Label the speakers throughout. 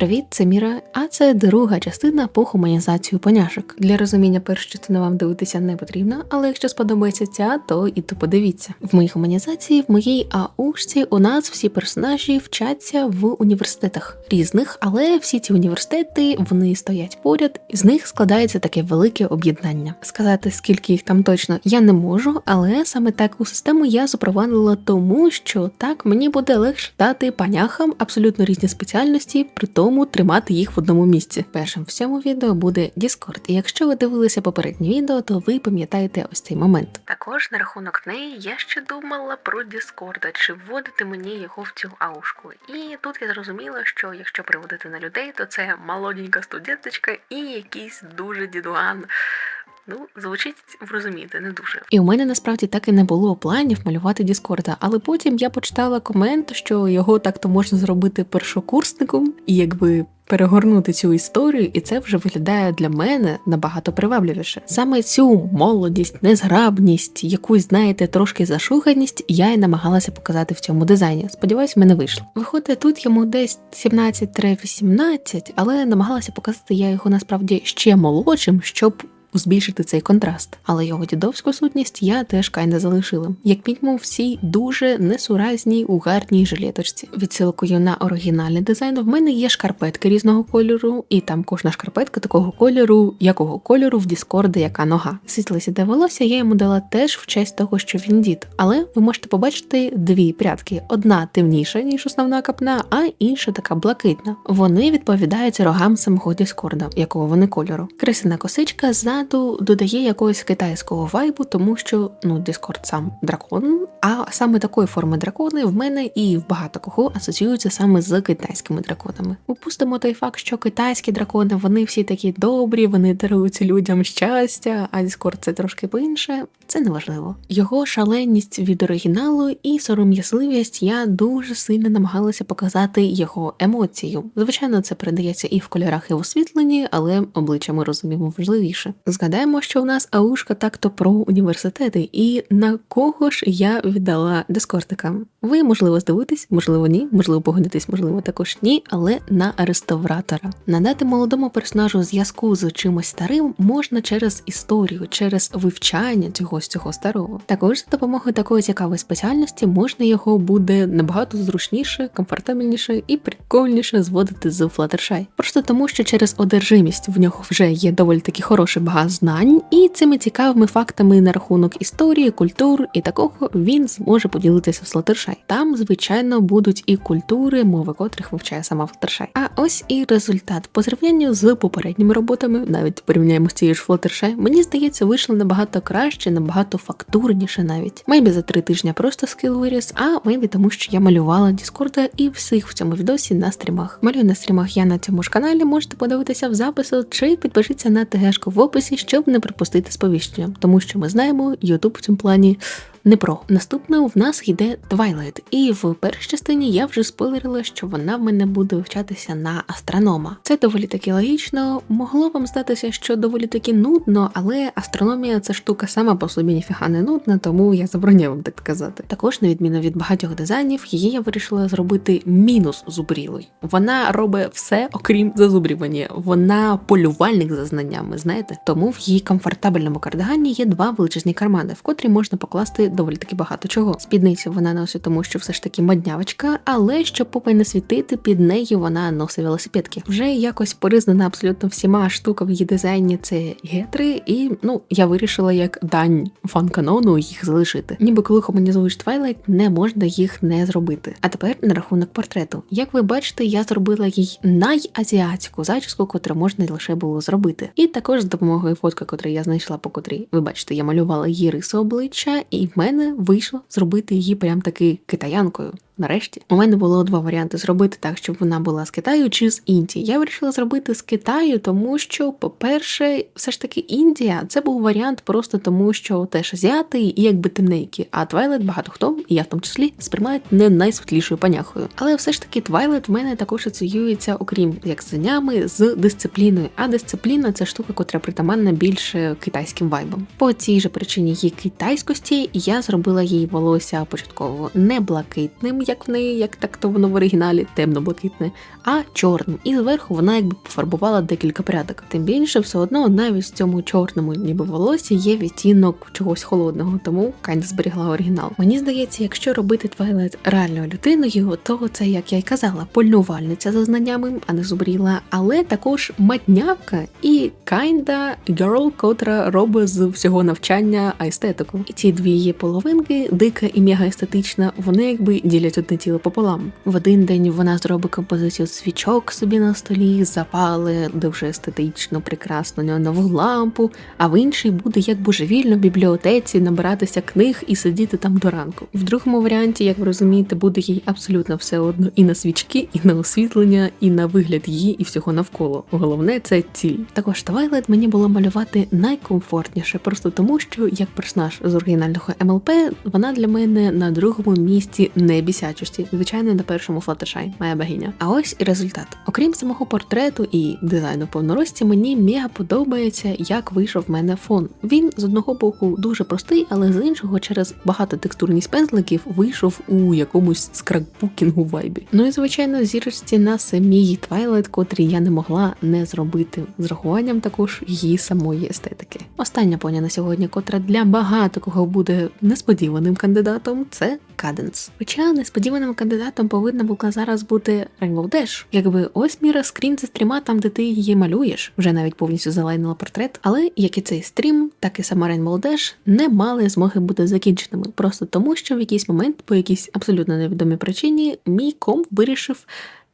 Speaker 1: Привіт, це Міра, а це друга частина по хуманізацію поняшок. Для розуміння першу частину вам дивитися не потрібно, але якщо сподобається ця, то і то подивіться. В моїй хуманізації, в моїй аушці у нас всі персонажі вчаться в університетах різних, але всі ці університети вони стоять поряд, і з них складається таке велике об'єднання. Сказати, скільки їх там точно я не можу, але саме таку систему я запровадила тому, що так мені буде легше дати паняхам абсолютно різні спеціальності, при тому тримати їх в одному місці. Першим в цьому відео буде Discord. І якщо ви дивилися попереднє відео, то ви пам'ятаєте ось цей момент. Також на рахунок неї я ще думала про Discord, чи вводити мені його в цю аушку. І тут я зрозуміла, що якщо приводити на людей, то це молоденька студенточка і якийсь дуже дідуан. Ну, звучить, розумієте, не дуже. І у мене насправді так і не було планів малювати Діскорда, але потім я почитала комент, що його так-то можна зробити першокурсником, і якби. Перегорнути цю історію, і це вже виглядає для мене набагато привабливіше. Саме цю молодість, незграбність, якусь, знаєте, трошки зашуганість, я і намагалася показати в цьому дизайні. Сподіваюсь, в мене вийшло. Виходить, тут йому десь 17-18, але намагалася показати я його насправді ще молодшим, щоб збільшити цей контраст. Але його дідовську сутність я теж кайне залишила. Як мінімум, всі дуже несуразній у гарній жилеточці. Відсилкою на оригінальний дизайн в мене є шкарпетки різного кольору, і там кожна шкарпетка такого кольору, якого кольору в Діскорді яка нога. Світле сіде волосся я йому дала теж в честь того, що він дід. Але ви можете побачити дві прядки: одна темніша, ніж основна капна, а інша така блакитна. Вони відповідають рогам самого Діскорда, якого вони кольору. Крисина косичка за ззаду додає якогось китайського вайбу, тому що ну Discord сам дракон. А саме такої форми дракони в мене і в багато кого асоціюються саме з китайськими драконами. Упустимо той факт, що китайські дракони вони всі такі добрі, вони дарують людям щастя, а Discord це трошки по-інше. Це неважливо. Його шаленість від оригіналу і сором'язливість я дуже сильно намагалася показати його емоцію. Звичайно, це передається і в кольорах, і в освітленні, але обличчя ми розуміємо важливіше. Згадаємо, що в нас аушка так-то про університети, і на кого ж я віддала дискортика. Ви, можливо, здивитесь, можливо, ні, можливо, погодитесь, можливо, також ні, але на реставратора. Надати молодому персонажу зв'язку з чимось старим можна через історію, через вивчання цього з цього старого. Також за допомогою такої цікавої спеціальності можна його буде набагато зручніше, комфортабельніше і прикольніше зводити з Fluttershy. Просто тому, що через одержимість в нього вже є доволі таки хороший багаж знань, і цими цікавими фактами на рахунок історії, культур і такого він зможе поділитися з Fluttershy. Там, звичайно, будуть і культури, мови котрих вивчає сама Fluttershy. А ось і результат по зрівнянню з попередніми роботами, навіть порівняємо з цією ж Fluttershy, мені здається, вийшло набагато краще, набагато фактурніше навіть. Мейбі за три тижні просто скіл виріс, а мейбі тому, що я малювала Діскорда і всіх в цьому відосі на стрімах. Малюю на стрімах я на цьому ж каналі, можете подивитися в запису чи підпишіться на ТГшку в описі, щоб не пропустити сповіщення, тому що ми знаємо, YouTube в цьому плані не про. Наступною в нас йде Twilight, і в першій частині я вже спойлерила, що вона в мене буде вивчатися на астронома. Це доволі таки логічно. Могло вам здатися, що доволі таки нудно, але астрономія це штука сама по собі ніфіга не нудна, тому я забороняю вам так казати. Також, на відміну від багатьох дизайнів, її я вирішила зробити мінус зубрілою. Вона робить все, окрім зазубрювання. Вона полювальник за знаннями, знаєте. Тому в її комфортабельному кардигані є два величезні кармани, в котрі можна покласти доволі таки багато чого. Спідницю вона носить, тому що все ж таки моднявочка, але щоб попай не світити, під нею вона носить велосипедки. Вже якось признана абсолютно всіма штука в її дизайні це гетри, і ну я вирішила як дань фан-канону їх залишити. Ніби коли хуманізуєш Twilight, не можна їх не зробити. А тепер на рахунок портрету. Як ви бачите, я зробила їй найазіатську зачіску, котру можна лише було зробити. І також з допомогою фотки, котру я знайшла, по котрій ви бачите, я малювала її рису обличчя, і в мене вийшло зробити її прям таки китаянкою. Нарешті у мене було два варіанти: зробити так, щоб вона була з Китаю чи з Індії. Я вирішила зробити з Китаю, тому що, по-перше, все ж таки Індія це був варіант просто тому, що теж азіати і якби темнейкі. А Твайлет багато хто, і я в тому числі, сприймають не найсвітлішою паняхою. Але все ж таки Твайлет в мене також асоціюється, окрім як з з дисципліною. А дисципліна це штука, котра притаманна більше китайським вайбом. По цій же причині її китайськості я зробила їй волосся початково не блакитним як в неї, як так то воно в оригіналі, темно-блакитне, а чорним. І зверху вона якби пофарбувала декілька прядок. Тим більше, все одно навіть в цьому чорному, ніби волосі, є відтінок чогось холодного, тому Кайнд зберігла оригінал. Мені здається, якщо робити Твайлайт реальною людиною, то це, як я й казала, польнувальниця за знаннями, а не зубріла, але також матнявка і кайнда герл, котра робить з всього навчання естетику. І ці дві її половинки, дика і мега естетична, вони якби ділять одне тіло пополам. В один день вона зробить композицію свічок собі на столі, запали дуже естетично, прекрасно неонову лампу, а в інший буде як божевільно в бібліотеці набиратися книг і сидіти там до ранку. В другому варіанті, як ви розумієте, буде їй абсолютно все одно і на свічки, і на освітлення, і на вигляд її, і всього навколо. Головне це ціль. Також Твайлайт мені було малювати найкомфортніше, просто тому, що як персонаж з оригінального МЛП, вона для мене на другому місці не бісячості, звичайно, на першому Флаттершай, моя богиня. А ось і результат. Окрім самого портрету і дизайну повнорості, мені мега подобається, як вийшов в мене фон. Він з одного боку дуже простий, але з іншого, через багатотекстурність пензликів, вийшов у якомусь скракбукінгу вайбі. Ну і звичайно, зірочці на самій Твайлайт, котрі я не могла не зробити з рахуванням також її самої естетики. Остання поня на сьогодні, котра для багато кого буде несподіваним кандидатом, це Cadence. Хоча несподіваним кандидатом повинна була зараз бути Rainbow Dash. Якби ось міра скрін зі стріма, там де ти її малюєш, вже навіть повністю залайнила портрет. Але як і цей стрім, так і сама Rainbow Dash не мали змоги бути закінченими, просто тому, що в якийсь момент, по якійсь абсолютно невідомій причині, мій комп вирішив.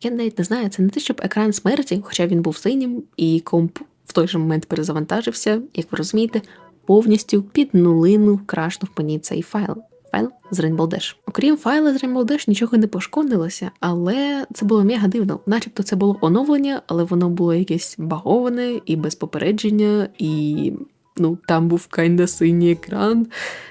Speaker 1: Я навіть не знаю, це не те, щоб екран смерті, хоча він був синім, і комп в той же момент перезавантажився, як ви розумієте, повністю під нулину крашнув мені цей файл. Файл з Rainbow Dash. Окрім файла з Rainbow Dash нічого не пошкодилося, але це було мега дивно. Начебто це було оновлення, але воно було якесь баговане і без попередження, і ну там був кайда синій екран.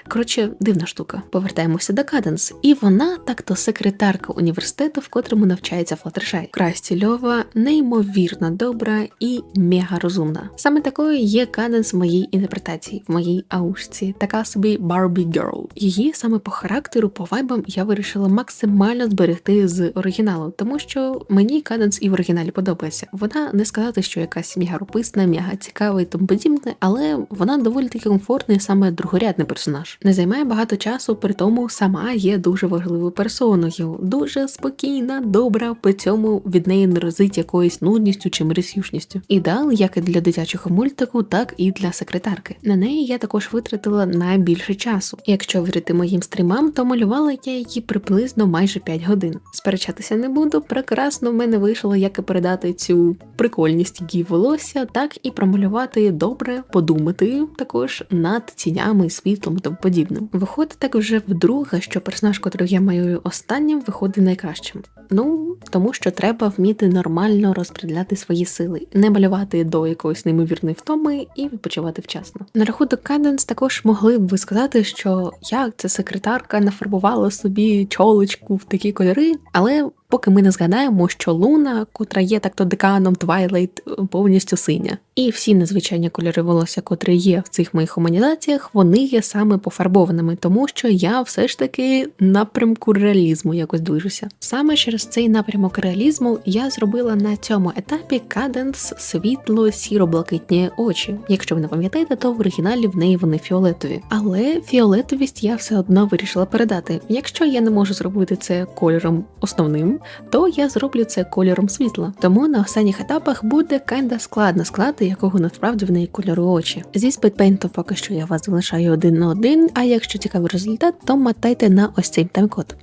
Speaker 1: Коротше, дивна штука. Повертаємося до Каденс. І вона так-то секретарка університету, в котрому навчається Флаттершай. Красті Льова, неймовірно добра і мега розумна. Саме такою є Каденс в моїй інтерпретації, в моїй аушці, така собі Барбі Герл. Її саме по характеру, по вайбам я вирішила максимально зберегти з оригіналу, тому що мені Каденс і в оригіналі подобається. Вона не сказати, що якась мега рописна, мега цікава і тому подібне, але вона доволі таки комфортний, саме другорядний персонаж. Не займає багато часу, при тому сама є дуже важливою персоною, дуже спокійна, добра, при цьому від неї не разить якоюсь нудністю чи мересюшністю. Ідеал як і для дитячого мультику, так і для секретарки. На неї я також витратила найбільше часу. Якщо вірити моїм стрімам, то малювала я її приблизно майже 5 годин. Сперечатися не буду. Прекрасно в мене вийшло як і передати цю прикольність її волосся, так і промалювати добре, подумати також над тінями, світлом і тому подібним. Виходить так вже вдруге, що персонаж, котрий я малюю останнім, виходить найкращим. Ну тому що треба вміти нормально розподіляти свої сили, не малювати до якоїсь неймовірної втоми і відпочивати вчасно. На рахунок Каденс також могли б ви сказати, що як ця секретарка нафарбувала собі чолочку в такі кольори, але поки ми не згадаємо, що луна, котра є так-то деканом Твайлайт, повністю синя. І всі незвичайні кольори волосся, котрі є в цих моїх гуманізаціях, вони є саме пофарбованими, тому що я все ж таки напрямку реалізму якось движуся. Саме через цей напрямок реалізму я зробила на цьому етапі каденс світло сіро-блакитні очі. Якщо ви не пам'ятаєте, то в оригіналі в неї вони фіолетові. Але фіолетовість я все одно вирішила передати. Якщо я не можу зробити це кольором основним, то я зроблю це кольором світла. Тому на останніх етапах буде kinda складно склати, якого насправді в неї кольору очі. Зі спидпейнтом поки що я вас залишаю один на один. А якщо цікавий результат, то мотайте на ось цей тайм-код.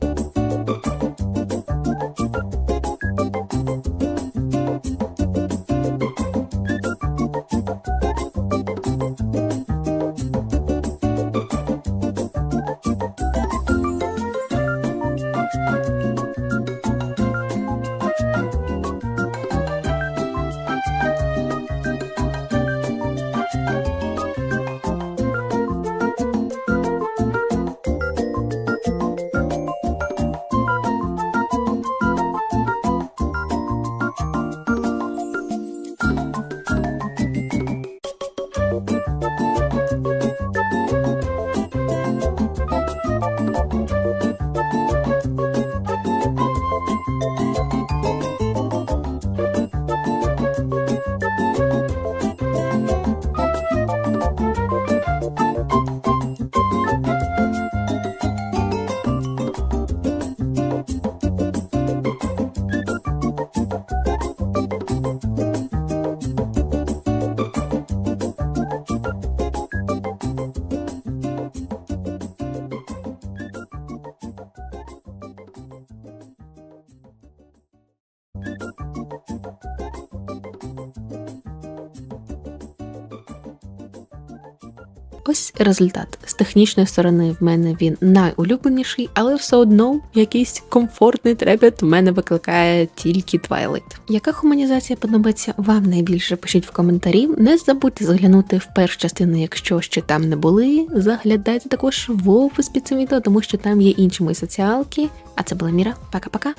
Speaker 1: Ось результат. З технічної сторони в мене він найулюбленіший, але все одно якийсь комфортний трепет в мене викликає тільки Twilight. Яка хуманізація подобається вам найбільше? Пишіть в коментарі. Не забудьте заглянути в першу частину, якщо ще там не були. Заглядайте також в опис під цим відео, тому що там є інші мої соціалки. А це була Міра. Пока-пока.